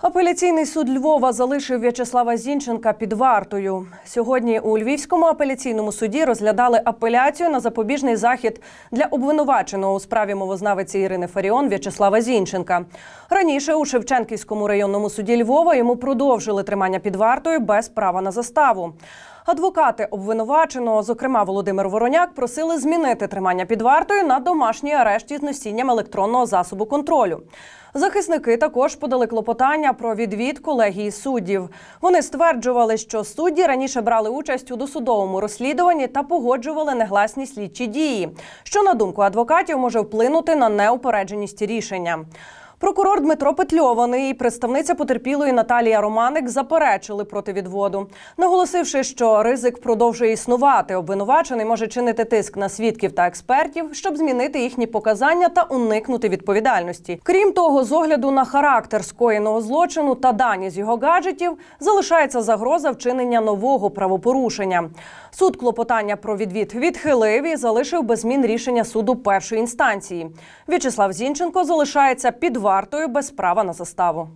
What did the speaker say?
Апеляційний суд Львова залишив В'ячеслава Зінченка під вартою. Сьогодні у Львівському апеляційному суді розглядали апеляцію на запобіжний захід для обвинуваченого у справі мовознавиці Ірини Фаріон В'ячеслава Зінченка. Раніше у Шевченківському районному суді Львова йому продовжили тримання під вартою без права на заставу. Адвокати обвинуваченого, зокрема Володимир Вороняк, просили змінити тримання під вартою на домашній арешт із носінням електронного засобу контролю. Захисники також подали клопотання про відвід колегії суддів. Вони стверджували, що судді раніше брали участь у досудовому розслідуванні та погоджували негласні слідчі дії, що на думку адвокатів може вплинути на неупередженість рішення. Прокурор Дмитро Петльований і представниця потерпілої Наталія Романик заперечили проти відводу, наголосивши, що ризик продовжує існувати. Обвинувачений може чинити тиск на свідків та експертів, щоб змінити їхні показання та уникнути відповідальності. Крім того, з огляду на характер скоєного злочину та дані з його гаджетів залишається загроза вчинення нового правопорушення. Суд клопотання про відвід відхилив і залишив без змін рішення суду першої інстанції. В'ячеслав Зінченко залишається під вартою без права на заставу.